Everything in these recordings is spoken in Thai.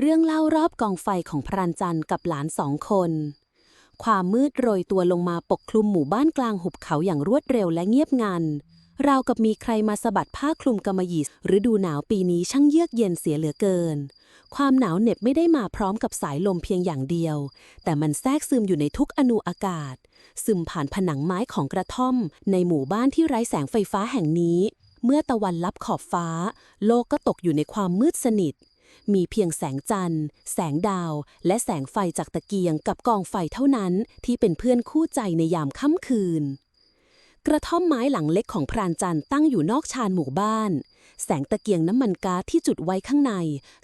เรื่องเล่ารอบกองไฟของพรานจันทร์กับหลานสองคน ความมืดโรยตัวลงมาปกคลุมหมู่บ้านกลางหุบเขาอย่างรวดเร็วและเงียบงันราวกับมีใครมาสะบัดผ้าคลุมกำมะหยี่ฤดูหนาวปีนี้ช่างเยือกเย็นเสียเหลือเกิน ความหนาวเหน็บไม่ได้มาพร้อมกับสายลมเพียงอย่างเดียว แต่มันแทรกซึมอยู่ในทุกอนูอากาศ ซึมผ่านผนังไม้ของกระท่อม ในหมู่บ้านที่ไร้แสงไฟฟ้าแห่งนี้ เมื่อตะวันลับขอบฟ้า โลกก็ตกอยู่ในความมืดสนิท มีเพียงแสงจันทร์ แสงดาว และแสงไฟจากตะเกียงกับกองไฟเท่านั้นที่เป็นเพื่อนคู่ใจในยามค่ำคืน กระท่อมไม้หลังเล็กของพรานจันทร์ตั้งอยู่นอกชานหมู่บ้าน แสงตะเกียงน้ำมันก๊าซที่จุดไว้ข้างใน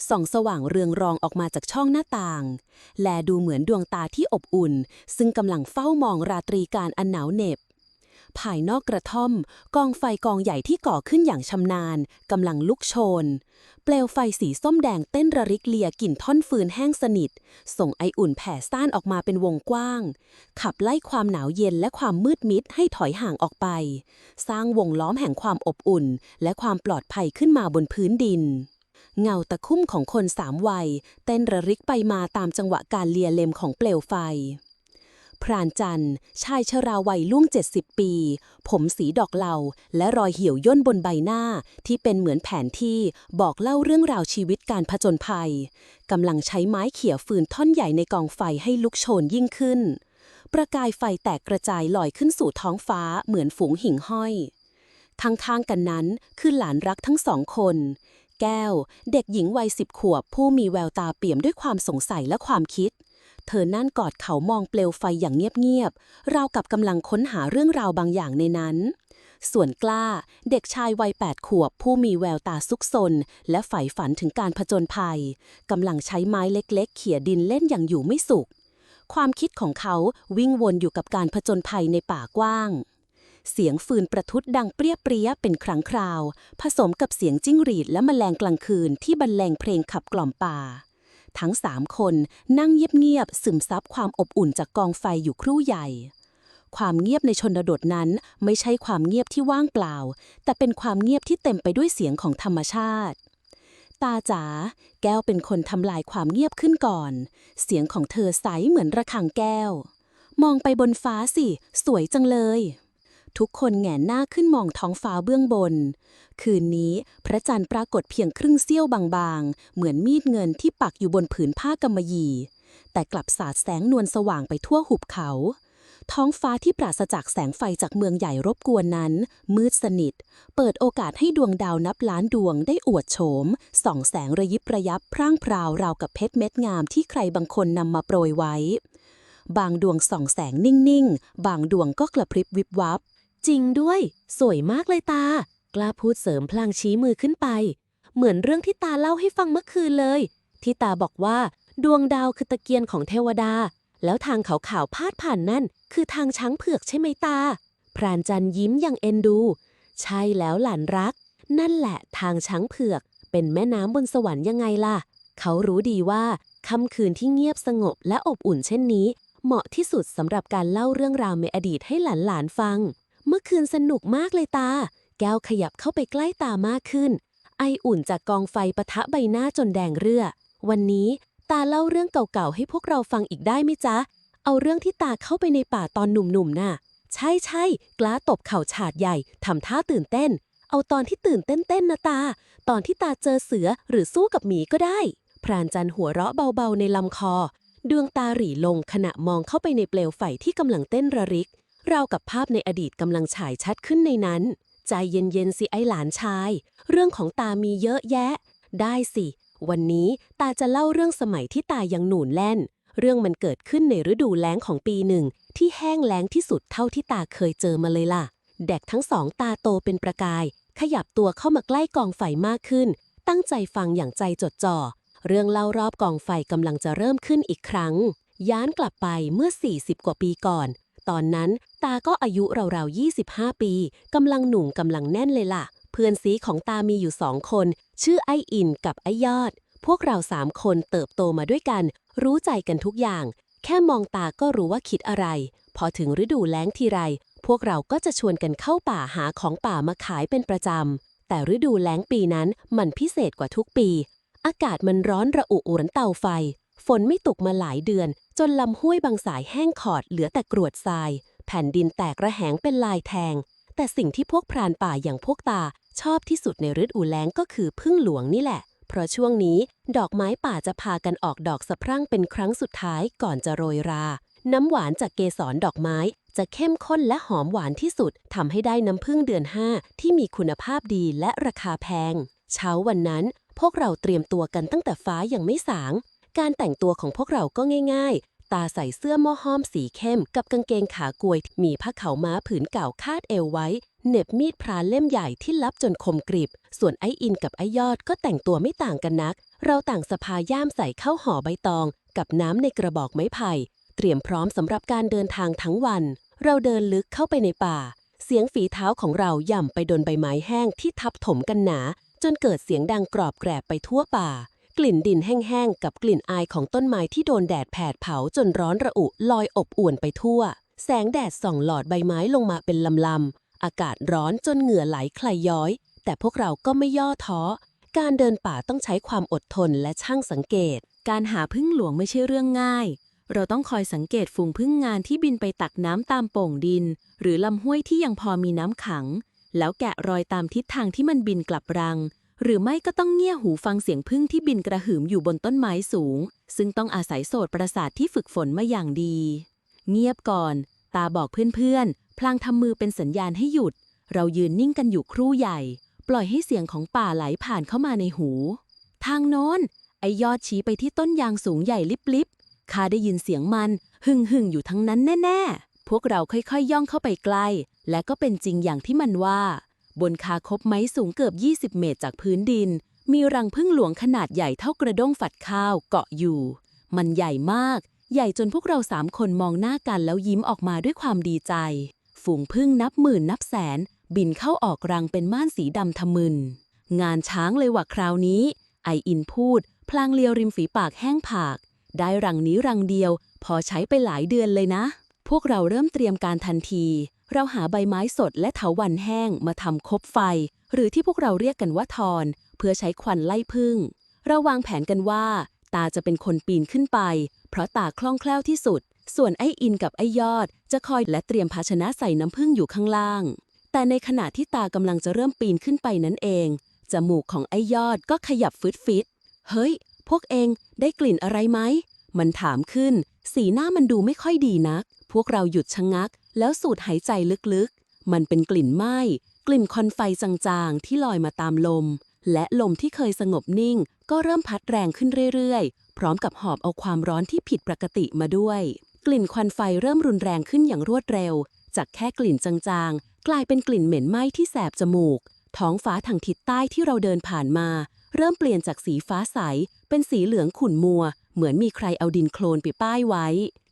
ส่องสว่างเรืองรองออกมาจากช่องหน้าต่าง และดูเหมือนดวงตาที่อบอุ่น ซึ่งกำลังเฝ้ามองราตรีการอันหนาวเหน็บ ภายนอกกระท่อม กองไฟกองใหญ่ที่ก่อขึ้นอย่างชำนาญกำลังลุกโชน เปลวไฟสีส้มแดงเต้นระริกเลียกลิ่นท่อนฟืนแห้งสนิท ส่งไออุ่นแผ่ซ่านออกมาเป็นวงกว้าง ขับไล่ความหนาวเย็นและความมืดมิดให้ถอยห่างออกไป สร้างวงล้อมแห่งความอบอุ่น และความปลอดภัยขึ้นมาบนพื้นดินเงาตะคุ่มของคนสามวัย เต้นระริกไปมาตามจังหวะการเลียเล็มของเปลวไฟ พรานจันทร์ ชายชราวัยล่วง 70 ปี ผมสีดอกเหลาและรอยเหี่ยวย่นบนใบหน้า ที่เป็นเหมือนแผนที่บอกเล่าเรื่องราวชีวิตการผจญภัยกำลังใช้ไม้เขี่ยฟืนท่อนใหญ่ในกองไฟให้ลุกโชนยิ่งขึ้น ประกายไฟแตกกระจายลอยขึ้นสู่ท้องฟ้าเหมือนฝูงหิ่งห้อยข้างๆกันนั้นคือหลานรักทั้งสองคน แก้ว เด็กหญิงวัยสิบขวบผู้มีแววตาเปี่ยมด้วยความสงสัยและความคิด เธอนั่นกอดเขามองเปลวไฟอย่างเงียบๆราวกับกำลังค้นหาเรื่องราวบางอย่างในนั้น ส่วนกล้าเด็กชายวัยแปดขวบ ผู้มีแววตาซุกซน และใฝ่ฝันถึงการผจญภัยกำลังใช้ไม้เล็กๆ เขี่ยดินเล่นอย่างอยู่ไม่สุข ความคิดของเขาวิ่งวนอยู่กับการผจญภัยในป่ากว้างเสียงฟืนประทุดดังเปรี้ยเปรี้ยเป็นครั้งคราว ผสมกับเสียงจิ้งหรีดและแมลงกลางคืนที่บรรเลงเพลงขับกล่อมป่า ทั้งสามคนนั่งเงียบๆซึมซับความอบอุ่นจากกองไฟอยู่ครู่ใหญ่ ความเงียบในชนบทนั้นไม่ใช่ความเงียบที่ว่างเปล่า แต่เป็นความเงียบที่เต็มไปด้วยเสียงของธรรมชาติ ตาจ๋าแก้วเป็นคนทำลายความเงียบขึ้นก่อน เสียงของเธอใสเหมือนระฆังแก้ว มองไปบนฟ้าสิ สวยจังเลย ทุกคนแหงนหน้าขึ้นมองท้องฟ้าเบื้องบน คืนนี้พระจันทร์ปรากฏเพียงครึ่งเสี้ยวบางๆ เหมือนมีดเงินที่ปักอยู่บนผืนผ้ากำมะหยี่ แต่กลับสาดแสงนวลสว่างไปทั่วหุบเขา ท้องฟ้าที่ปราศจากแสงไฟจากเมืองใหญ่รบกวนนั้น มืดสนิท เปิดโอกาสให้ดวงดาวนับล้านดวงได้อวดโฉมส่องแสงระยิบระยับพร่างพราวราวกับเพชรเม็ดงามที่ใครบางคนนำมาโปรยไว้บางดวงส่องแสงนิ่ง ๆ บางดวงก็กระพริบวิบวับ จริงด้วย สวยมากเลยตา กล้าพูดเสริมพลางชี้มือขึ้นไป เหมือนเรื่องที่ตาเล่าให้ฟังเมื่อคืนเลย ที่ตาบอกว่า ดวงดาวคือตะเกียงของเทวดา แล้วทางขาวๆพาดผ่านนั่น คือทางช้างเผือกใช่ไหมตา พรานจันยิ้มอย่างเอ็นดู ใช่แล้วหลานรัก นั่นแหละทางช้างเผือก เป็นแม่น้ำบนสวรรค์ยังไงล่ะ เขารู้ดีว่าค่ำคืนที่เงียบสงบและอบอุ่นเช่นนี้ เหมาะที่สุดสำหรับการเล่าเรื่องราวในอดีตให้หลานๆฟัง เมื่อคืนสนุกมากเลยตา แก้วขยับเข้าไปใกล้ตามากขึ้น ไออุ่นจากกองไฟปะทะใบหน้าจนแดงเรือ วันนี้ตาเล่าเรื่องเก่าๆให้พวกเราฟังอีกได้ไหมจ๊ะ เอาเรื่องที่ตาเข้าไปในป่าตอนหนุ่มๆน่ะ ใช่ใช่กล้าตบเข่าฉาดใหญ่ทำท่าตื่นเต้น เอาตอนที่ตื่นเต้นๆนะตา ตอนที่ตาเจอเสือหรือสู้กับหมีก็ได้ พรานจันหัวเราะเบาๆในลำคอ ดวงตาหรี่ลงขณะมองเข้าไปในเปลวไฟที่กำลังเต้นระริก ราวกับภาพในอดีตกำลังฉายชัดขึ้นในนั้น ใจเย็นๆสิไอหลานชาย เรื่องของตามีเยอะแยะ ได้สิ วันนี้ตาจะเล่าเรื่องสมัยที่ตายังหนูนแล่น เรื่องมันเกิดขึ้นในฤดูแล้งของปีหนึ่ง ที่แห้งแล้งที่สุดเท่าที่ตาเคยเจอมาเลยล่ะเด็กทั้งสองตาโตเป็นประกาย ขยับตัวเข้ามาใกล้กองไฟมากขึ้น ตั้งใจฟังอย่างใจจดจ่อ เรื่องเล่ารอบกองไฟกำลังจะเริ่มขึ้นอีกครั้งย้อนกลับไปเมื่อ 40 กว่าปีก่อน ตอนนั้นตาก็อายุราวๆ 25 ปีกำลังหนุ่มกำลังแน่นเลยล่ะ เพื่อนซีของตามีอยู่สองคน ชื่อไออินกับไอยอด พวกเราสามคนเติบโตมาด้วยกัน รู้ใจกันทุกอย่าง แค่มองตาก็รู้ว่าคิดอะไร พอถึงฤดูแล้งทีไร พวกเราก็จะชวนกันเข้าป่าหาของป่ามาขายเป็นประจำ แต่ฤดูแล้งปีนั้นมันพิเศษกว่าทุกปี อากาศมันร้อนระอุเหมือนเตาไฟ ฝนไม่ตกมาหลายเดือน จนลำห้วยบางสายแห้งขอดเหลือแต่กรวดทราย แผ่นดินแตกระแหงเป็นลายแทง แต่สิ่งที่พวกพรานป่าอย่างพวกตา ชอบที่สุดในฤดูแล้งก็คือพึ่งหลวงนี่แหละ เพราะช่วงนี้ ดอกไม้ป่าจะพากันออกดอกสะพรั่งเป็นครั้งสุดท้ายก่อนจะโรยรา น้ำหวานจากเกสรดอกไม้ จะเข้มข้นและหอมหวานที่สุดทำให้ได้น้ำผึ้งเดือน5ที่มีคุณภาพดีและราคาแพง เช้าวันนั้นพวกเราเตรียมตัวกันตั้งแต่ฟ้ายังไม่สาง การแต่งตัวของพวกเราก็ง่ายๆ ตาใส่เสื้อหม้อห้อมสีเข้ม กับกางเกงขากวย มีผ้าเขาม้าผืนเก่าคาดเอวไว้ เน็บมีดพรานเล่มใหญ่ที่ลับจนคมกริบ ส่วนไอ้อินกับไอ้ยอดก็แต่งตัวไม่ต่างกันนัก เราต่างสะพายย่ามใส่เข้าห่อใบตอง กับน้ำในกระบอกไม้ไผ่ เตรียมพร้อมสำหรับการเดินทางทั้งวัน เราเดินลึกเข้าไปในป่า เสียงฝีเท้าของเราย่ำไปโดนใบไม้แห้งที่ทับถมกันหนา จนเกิดเสียงดังกรอบแกรบไปทั่วป่า กลิ่นดินแห้งๆ กับกลิ่นอายของต้นไม้ที่โดนแดดแผดเผาจนร้อนระอุลอยอบอวนไปทั่ว แสงแดดส่องหลอดใบไม้ลงมาเป็นลำๆ อากาศร้อนจนเหงื่อไหลคลายย้อย แต่พวกเราก็ไม่ย่อท้อ การเดินป่าต้องใช้ความอดทนและช่างสังเกต การหาพึ่งหลวงไม่ใช่เรื่องง่าย เราต้องคอยสังเกตฝูงพึ่งงานที่บินไปตักน้ำตามโป่งดิน หรือลำห้วยที่ยังพอมีน้ำขัง แล้วแกะรอยตามทิศทางที่มันบินกลับรัง หรือไม่ก็ต้องเงี่ยหูฟังเสียงพึ่งที่บินกระหึ่มอยู่บนต้นไม้สูง ซึ่งต้องอาศัยโสตประสาทที่ฝึกฝนมาอย่างดี เงียบก่อน ตาบอกเพื่อนๆ พลางทำมือเป็นสัญญาณให้หยุด เรายืนนิ่งกันอยู่ครู่ใหญ่ ปล่อยให้เสียงของป่าไหลผ่านเข้ามาในหู ทางโน้น ไอยอดชี้ไปที่ต้นยางสูงใหญ่ลิบๆข้าได้ยินเสียงมัน หึ่งหึ่งๆอยู่ทั้งนั้นแน่ๆ พวกเราค่อยๆย่องเข้าไปใกล้ และก็เป็นจริงอย่างที่มันว่า บนคาคบไม้สูงเกือบ 20 เมตรจากพื้นดิน มีรังพึ่งหลวงขนาดใหญ่เท่ากระด้งฝัดข้าวเกาะอยู่ มันใหญ่มาก ใหญ่จนพวกเราสามคนมองหน้ากันแล้วยิ้มออกมาด้วยความดีใจ ฝูงพึ่งนับหมื่นนับแสน บินเข้าออกรังเป็นม่านสีดำทะมึน งานช้างเลยว่ะคราวนี้ ไออินพูด พลางเลียวริมฝีปากแห้งผาก ได้รังนี้รังเดียว พอใช้ไปหลายเดือนเลยนะ พวกเราเริ่มเตรียมการทันที เราหาใบไม้สดและเถาวันแห้งมาทำคบไฟ หรือที่พวกเราเรียกกันว่าทอน เพื่อใช้ควันไล่พึ่ง เราวางแผนกันว่า ตาจะเป็นคนปีนขึ้นไป เพราะตาคล่องแคล่วที่สุด ส่วนไอ้อินกับไอ้ยอด จะคอยและเตรียมภาชนะใส่น้ำผึ้งอยู่ข้างล่าง แต่ในขณะที่ตากำลังจะเริ่มปีนขึ้นไปนั้นเอง จมูกของไอ้ยอดก็ขยับฟิตฟิตๆเฮ้ย พวกเองได้กลิ่นอะไรไหมมันถามขึ้น สีหน้ามันดูไม่ค่อยดีนัก พวกเราหยุดชะงัก แล้วสูดหายใจลึกๆ มันเป็นกลิ่นไหม้ กลิ่นควันไฟจางๆ ที่ลอยมาตามลม และลมที่เคยสงบนิ่ง ก็เริ่มพัดแรงขึ้นเรื่อยๆ พร้อมกับหอบเอาความร้อนที่ผิดปกติมาด้วย กลิ่นควันไฟเริ่มรุนแรงขึ้นอย่างรวดเร็ว จากแค่กลิ่นจางๆ กลายเป็นกลิ่นเหม็นไหม้ที่แสบจมูก ท้องฟ้าทางทิศใต้ที่เราเดินผ่านมา เริ่มเปลี่ยนจากสีฟ้าใส เป็นสีเหลืองขุ่นมัว เหมือนมีใครเอาดินโคลนไปป้ายไว้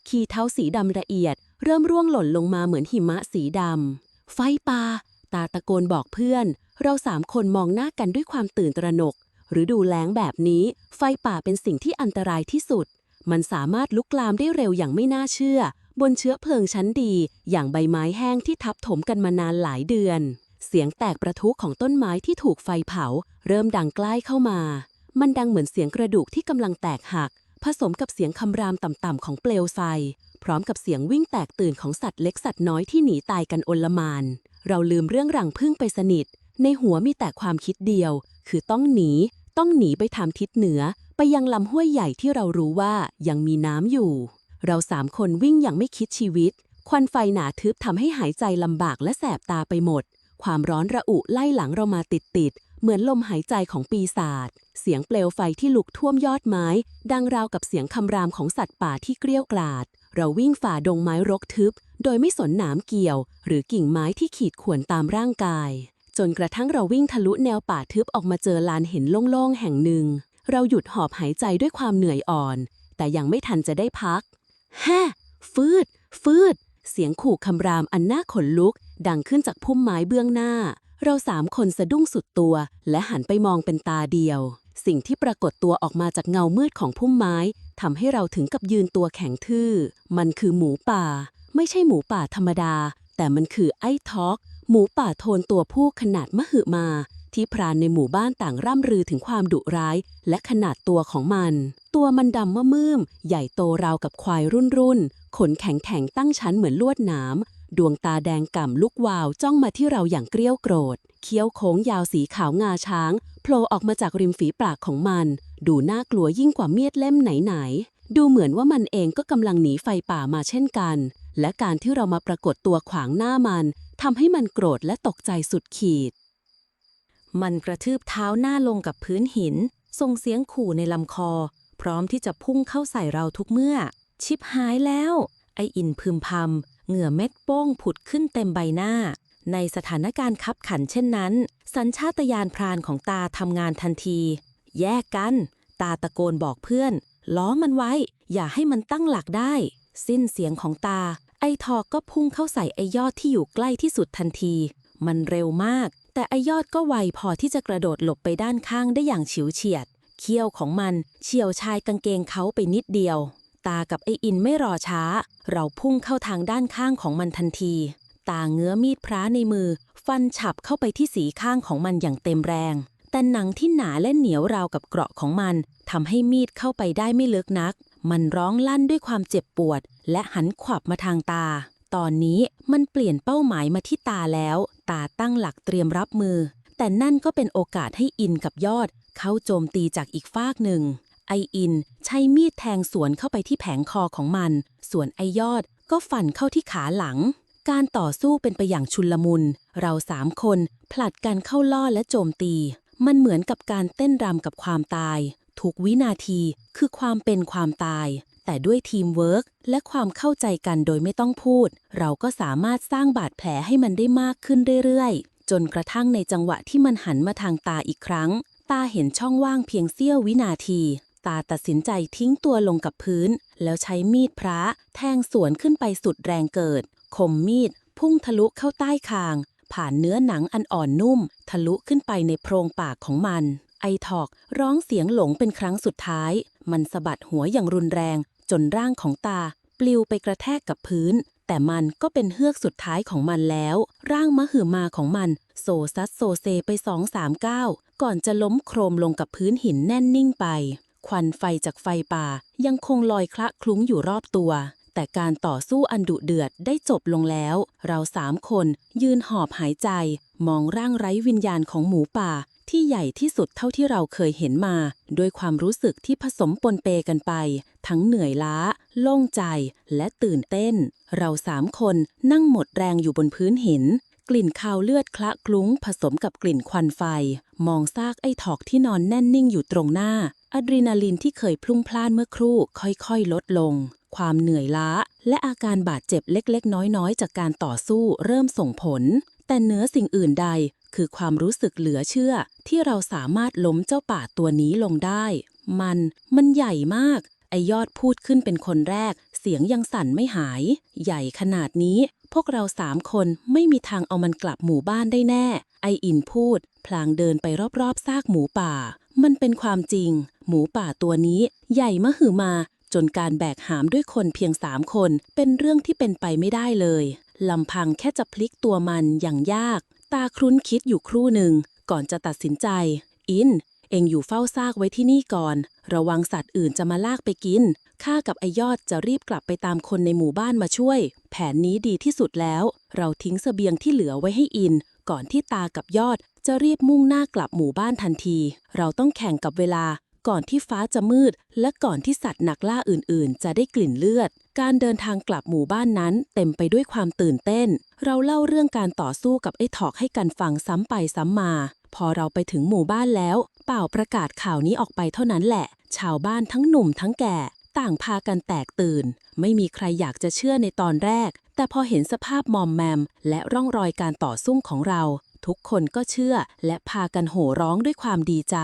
ขี้เท้าสีดำละเอียด เริ่มร่วงหล่นลงมาเหมือนหิมะสีดำ ไฟป่า ตาตะโกนบอกเพื่อน เราสามคนมองหน้ากันด้วยความตื่นตระหนก หรือดูแล้งแบบนี้ ไฟป่าเป็นสิ่งที่อันตรายที่สุด มันสามารถลุกลามได้เร็วอย่างไม่น่าเชื่อ บนเชื้อเพลิงชั้นดี อย่างใบไม้แห้งที่ทับถมกันมานานหลายเดือน เสียงแตกประทุของต้นไม้ที่ถูกไฟเผา เริ่มดังใกล้เข้ามา มันดังเหมือนเสียงกระดูกที่กำลังแตกหัก ผสมกับเสียงคำรามต่ำๆของเปลวไฟ พร้อมกับเสียงวิ่งแตกตื่นของสัตว์เล็กสัตว์น้อยที่หนีตายกันโอลมาน เราลืมเรื่องรังพึ่งไปสนิท ในหัวมีแต่ความคิดเดียว คือต้องหนี ต้องหนีไปทางทิศเหนือ ไปยังลำห้วยใหญ่ที่เรารู้ว่ายังมีน้ำอยู่ เราสามคนวิ่งอย่างไม่คิดชีวิต ควันไฟหนาทึบทำให้หายใจลำบากและแสบตาไปหมด ความร้อนระอุไล่หลังเรามาติดๆ เหมือนลมหายใจของปีศาจ เสียงเปลวไฟที่ลุกท่วมยอดไม้ ดังราวกับเสียงคำรามของสัตว์ป่าที่เกรี้ยวกราดเราวิ่งฝ่าดงไม้รกทึบ โดยไม่สนหนามเกี่ยว หรือกิ่งไม้ที่ขีดข่วนตามร่างกาย จนกระทั่งเราวิ่งทะลุแนวป่าทึบออกมาเจอลานเห็นโล่งๆแห่งหนึ่ง เราหยุดหอบหายใจด้วยความเหนื่อยอ่อน แต่ยังไม่ทันจะได้พักแฮ่ฟืด ฟืด เสียงขู่คำรามอันน่าขนลุก ดังขึ้นจากพุ่มไม้เบื้องหน้า เราสามคนสะดุ้งสุดตัว และหันไปมองเป็นตาเดียว สิ่งที่ปรากฏตัวออกมาจากเงามืดของพุ่มไม้ทำให้เราถึงกับยืนตัวแข็งทื่อ มันคือหมูป่า ไม่ใช่หมูป่าธรรมดา แต่มันคือไอ้ท็อก หมูป่าโทนตัวผู้ขนาดมหึมา ที่พรานในหมู่บ้านต่างร่ำรือถึงความดุร้าย และขนาดตัวของมัน ตัวมันดำมะมืม ใหญ่โตราวกับควายรุ่นรุ่นขนแข็งแข็งตั้งชั้นเหมือนลวดหนาม ดวงตาแดงก่ำลุกวาวจ้องมาที่เราอย่างเกรี้ยวโกรธ เคี้ยวโค้งยาวสีขาวงาช้างโผล่ออกมาจากริมฝีปากของมัน ดูน่ากลัวยิ่งกว่าเมียดเล่มไหนๆ ดูเหมือนว่ามันเองก็กำลังหนีไฟป่ามาเช่นกัน และการที่เรามาปรากฏตัวขวางหน้ามันทำให้มันโกรธและตกใจสุดขีด มันกระทืบเท้าหน้าลงกับพื้นหิน ส่งเสียงขู่ในลำคอ พร้อมที่จะพุ่งเข้าใส่เราทุกเมื่อ ชิบหายแล้ว ไออินพึมพำ เหงื่อเม็ดโป้งผุดขึ้นเต็มใบหน้า ในสถานการณ์คับขันเช่นนั้น สัญชาตญาณพรานของตาทำงานทันที แยกกัน ตาตะโกนบอกเพื่อน ล้อมันไว้ อย่าให้มันตั้งหลักได้ สิ้นเสียงของตา ไอทอกก็พุ่งเข้าใส่ไอยอดที่อยู่ใกล้ที่สุดทันที มันเร็วมาก แต่ไอยอดก็ไวพอที่จะกระโดดหลบไปด้านข้างได้อย่างฉิวเฉียด เขี้ยวของมันเฉียวชายกางเกงเขาไปนิดเดียว ตากับไออินไม่รอช้า เราพุ่งเข้าทางด้านข้างของมันทันที ตาเงื้อมีดพระในมือ ฟันฉับเข้าไปที่สีข้างของมันอย่างเต็มแรง แต่หนังที่หนาและเหนียวราวกับเกราะของมันทำให้มีดเข้าไปได้ไม่ลึกนัก มันร้องลั่นด้วยความเจ็บปวด และหันขวับมาทางตา ตอนนี้มันเปลี่ยนเป้าหมายมาที่ตาแล้ว ตาตั้งหลักเตรียมรับมือ แต่นั่นก็เป็นโอกาสให้อินกับยอด เข้าโจมตีจากอีกฟากหนึ่ง ไออิน ใช้มีดแทงสวนเข้าไปที่แผงคอของมัน ส่วนไอยอดก็ฟันเข้าที่ขาหลัง การต่อสู้เป็นไปอย่างชุลมุน เราสามคนผลัดกันเข้าล่อและโจมตี มันเหมือนกับการเต้นรำกับความตาย ทุกวินาทีคือความเป็นความตาย แต่ด้วยทีมเวิร์กและความเข้าใจกันโดยไม่ต้องพูด เราก็สามารถสร้างบาดแผลให้มันได้มากขึ้นเรื่อยๆ จนกระทั่งในจังหวะที่มันหันมาทางตาอีกครั้ง ตาเห็นช่องว่างเพียงเสี้ยววินาที ตาตัดสินใจทิ้งตัวลงกับพื้น แล้วใช้มีดพระแทงสวนขึ้นไปสุดแรงเกิด คมมีด พุ่งทะลุเข้าใต้คาง ผ่านเนื้อหนังอันอ่อนนุ่ม ทะลุขึ้นไปในโพรงปากของมัน ไอทอกร้องเสียงหลงเป็นครั้งสุดท้าย มันสะบัดหัวอย่างรุนแรง จนร่างของตา ปลิวไปกระแทกกับพื้น แต่มันก็เป็นเฮือกสุดท้ายของมันแล้ว ร่างมหึมาของมันโซซัดโซเซไปสองสามก้าวก่อนจะล้มโครมลงกับพื้นหินแน่นนิ่งไป ควันไฟจากไฟป่ายังคงลอยคละคลุ้งอยู่รอบตัว แต่การต่อสู้อันดุเดือดได้จบลงแล้ว เราสามคนยืนหอบหายใจ มองร่างไร้วิญญาณของหมูป่า ที่ใหญ่ที่สุดเท่าที่เราเคยเห็นมา ด้วยความรู้สึกที่ผสมปนเปกันไป ทั้งเหนื่อยล้า โล่งใจ และตื่นเต้น เราสามคนนั่งหมดแรงอยู่บนพื้นหิน กลิ่นคาวเลือดคละคลุ้งผสมกับกลิ่นควันไฟ มองซากไอ้ถอกที่นอนแน่นนิ่งอยู่ตรงหน้าอะดรีนาลินที่เคยพลุ่งพล่านเมื่อครู่ค่อยๆ ลดลง ความเหนื่อยล้า และอาการบาดเจ็บเล็กๆ น้อยๆ จากการต่อสู้เริ่มส่งผล แต่เหนือสิ่งอื่นใดคือความรู้สึกเหลือเชื่อ ที่เราสามารถล้มเจ้าป่าตัวนี้ลงได้ มัน มันใหญ่มาก ไอยอดพูดขึ้นเป็นคนแรก เสียงยังสั่นไม่หาย ใหญ่ขนาดนี้ พวกเราสามคนไม่มีทางเอามันกลับหมู่บ้านได้แน่ ไออินพูด พลางเดินไปรอบๆซากหมูป่า มันเป็นความจริง หมูป่าตัวนี้ใหญ่มหึมา จนการแบกหามด้วยคนเพียงสามคน เป็นเรื่องที่เป็นไปไม่ได้เลยลำพังแค่จะพลิกตัวมันอย่างยาก ตาครุ้นคิดอยู่ครู่หนึ่ง ก่อนจะตัดสินใจ อิน เองอยู่เฝ้าซากไว้ที่นี่ก่อน ระวังสัตว์อื่นจะมาลากไปกิน ข้ากับไอยอดจะรีบกลับไปตามคนในหมู่บ้านมาช่วย แผนนี้ดีที่สุดแล้ว เราทิ้งเสบียงที่เหลือไว้ให้อิน ก่อนที่ตากับยอดจะรีบมุ่งหน้ากลับหมู่บ้านทันที เราต้องแข่งกับเวลา ก่อนที่ฟ้าจะมืด และก่อนที่สัตว์หนักล่าอื่นๆ จะได้กลิ่นเลือด การเดินทางกลับหมู่บ้านนั้นเต็มไปด้วยความตื่นเต้น เราเล่าเรื่องการต่อสู้กับไอ้ถอกให้กันฟังซ้ำไปซ้ำมา พอเราไปถึงหมู่บ้านแล้ว เป่าประกาศข่าวนี้ออกไปเท่านั้นแหละ ชาวบ้านทั้งหนุ่มทั้งแก่ ต่างพากันแตกตื่น ไม่มีใครอยากจะเชื่อในตอนแรก แต่พอเห็นสภาพมอมแมม และร่องรอยการต่อสู้ของเรา ทุกคนก็เชื่อ และพากันโห่ร้องด้วยความดีใจ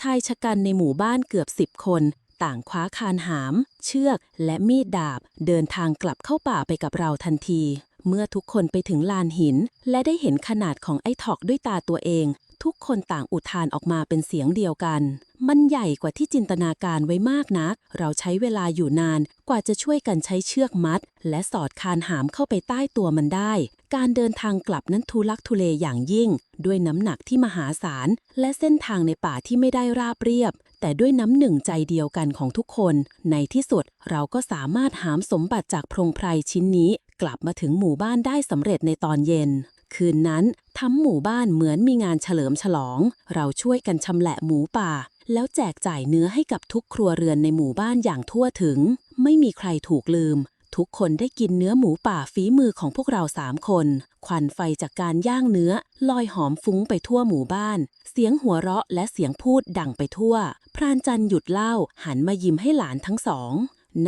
ชายชะกันในหมู่บ้านเกือบสิบคน ต่างคว้าคานหาม เชือก และมีดดาบ เดินทางกลับเข้าป่าไปกับเราทันที เมื่อทุกคนไปถึงลานหิน และได้เห็นขนาดของไอ้ถอกด้วยตาตัวเอง ทุกคนต่างอุทานออกมาเป็นเสียงเดียวกัน มันใหญ่กว่าที่จินตนาการไว้มากนัก เราใช้เวลาอยู่นานกว่าจะช่วยกันใช้เชือกมัด และสอดคานหามเข้าไปใต้ตัวมันได้ การเดินทางกลับนั้นทุลักทุเลอย่างยิ่ง ด้วยน้ำหนักที่มหาศาล และเส้นทางในป่าที่ไม่ได้ราบเรียบแต่ด้วยน้ำหนึ่งใจเดียวกันของทุกคน ในที่สุดเราก็สามารถหามสมบัติจากพรงไพรชิ้นนี้ กลับมาถึงหมู่บ้านได้สำเร็จในตอนเย็น คืนนั้นทั้งหมู่บ้านเหมือนมีงานเฉลิมฉลอง เราช่วยกันชำแหละหมูป่า แล้วแจกจ่ายเนื้อให้กับทุกครัวเรือนในหมู่บ้านอย่างทั่วถึง ไม่มีใครถูกลืม ทุกคนได้กินเนื้อหมูป่าฝีมือของพวกเราสามคน ควันไฟจากการย่างเนื้อ ลอยหอมฟุ้งไปทั่วหมู่บ้าน เสียงหัวเราะและเสียงพูดดังไปทั่ว พรานจันหยุดเล่าหันมายิ้มให้หลานทั้งสอง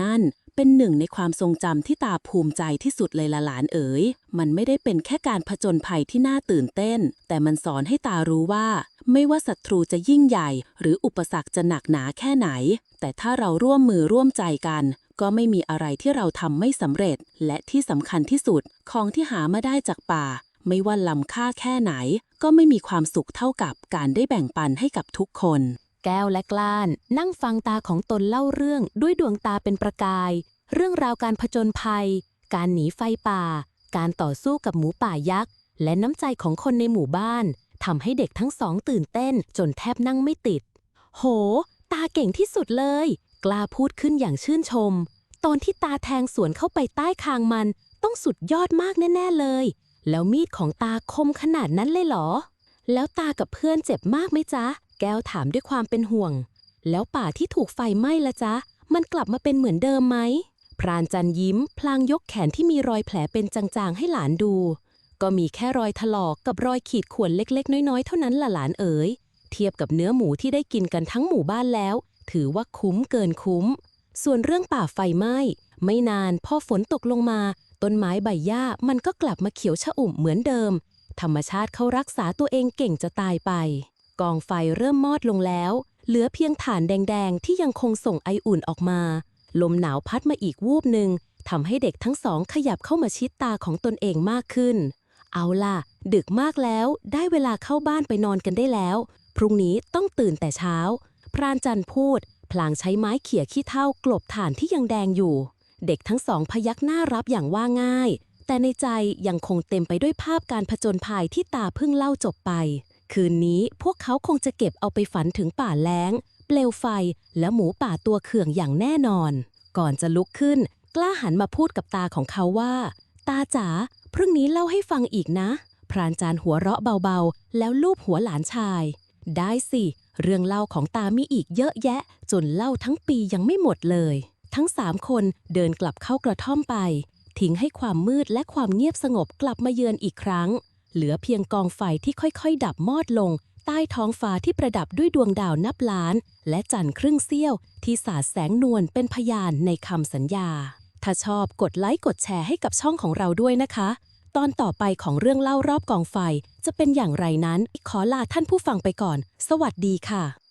นั่น เป็นหนึ่งในความทรงจำที่ตาภูมิใจที่สุดเลยละหลานเอ๋ย มันไม่ได้เป็นแค่การผจญภัยที่น่าตื่นเต้น แต่มันสอนให้ตารู้ว่า ไม่ว่าศัตรูจะยิ่งใหญ่ หรืออุปสรรคจะหนักหนาแค่ไหน แต่ถ้าเราร่วมมือร่วมใจกัน ก็ไม่มีอะไรที่เราทำไม่สำเร็จ และที่สำคัญที่สุด ของที่หามาได้จากป่า ไม่ว่าล้ำค่าแค่ไหน ก็ไม่มีความสุขเท่ากับการได้แบ่งปันให้กับทุกคน แก้วและกล้าน นั่งฟังตาของตนเล่าเรื่องด้วยดวงตาเป็นประกาย เรื่องราวการผจญภัย การหนีไฟป่า การต่อสู้กับหมูป่ายักษ์ และน้ำใจของคนในหมู่บ้านทำให้เด็กทั้งสองตื่นเต้นจนแทบนั่งไม่ติด โห ตาเก่งที่สุดเลย กล้าพูดขึ้นอย่างชื่นชม ตอนที่ตาแทงสวนเข้าไปใต้คางมัน ต้องสุดยอดมากแน่ ๆ เลย แล้วมีดของตาคมขนาดนั้นเลยเหรอ แล้วตากับเพื่อนเจ็บมากไหมจ๊ะ แก้วถามด้วยความเป็นห่วง แล้วป่าที่ถูกไฟไหม้ละจ๊ะ มันกลับมาเป็นเหมือนเดิมไหม พรานจันยิ้ม พลางยกแขนที่มีรอยแผลเป็นจางๆให้หลานดู ก็มีแค่รอยถลอกกับรอยขีดข่วนเล็กๆ น้อยๆ เท่านั้นล่ะหลานเอ๋ย เทียบกับเนื้อหมูที่ได้กินกันทั้งหมู่บ้านแล้ว ถือว่าคุ้มเกินคุ้ม ส่วนเรื่องป่าไฟไหม้ ไม่นานพอฝนตกลงมา ต้นไม้ใบหญ้ามันก็กลับมาเขียวชอุ่มเหมือนเดิม ธรรมชาติเขารักษาตัวเองเก่งจะตายไป กองไฟเริ่มมอดลงแล้ว เหลือเพียงฐานแดงๆ ที่ยังคงส่งไออุ่นออกมา ลมหนาวพัดมาอีกวูบหนึ่งทำให้เด็กทั้งสองขยับเข้ามาชิดตาของตนเองมากขึ้น เอาล่ะ ดึกมากแล้ว ได้เวลาเข้าบ้านไปนอนกันได้แล้ว พรุ่งนี้ต้องตื่นแต่เช้า พรานจันทร์พูด พลางใช้ไม้เขี่ยขี้เท่ากลบฐานที่ยังแดงอยู่ เด็กทั้งสองพยักหน้ารับอย่างว่าง่าย แต่ในใจยังคงเต็มไปด้วยภาพการผจญภัยที่ตาเพิ่งเล่าจบไป คืนนี้พวกเขาคงจะเก็บเอาไปฝันถึงป่าแล้ง เปลวไฟและหมูป่าตัวเขื่องอย่างแน่นอน ก่อนจะลุกขึ้น กล้าหันมาพูดกับตาของเขาว่า ตาจ๋าพรุ่งนี้เล่าให้ฟังอีกนะ พรานจานหัวเราะเบาๆ แล้วลูบหัวหลานชาย ได้สิ เรื่องเล่าของตามีอีกเยอะแยะ จนเล่าทั้งปียังไม่หมดเลย ทั้งสามคนเดินกลับเข้ากระท่อมไป ทิ้งให้ความมืดและความเงียบสงบกลับมาเยือนอีกครั้ง เหลือเพียงกองไฟที่ค่อยๆ ดับมอดลง ใต้ท้องฟ้าที่ประดับด้วยดวงดาวนับล้าน และจันทร์ครึ่งเสี้ยว ที่สาดแสงนวลเป็นพยานในคำสัญญา ถ้าชอบกดไลค์กดแชร์ให้กับช่องของเราด้วยนะคะ ตอนต่อไปของเรื่องเล่ารอบกองไฟจะเป็นอย่างไรนั้น ขอลาท่านผู้ฟังไปก่อน สวัสดีค่ะ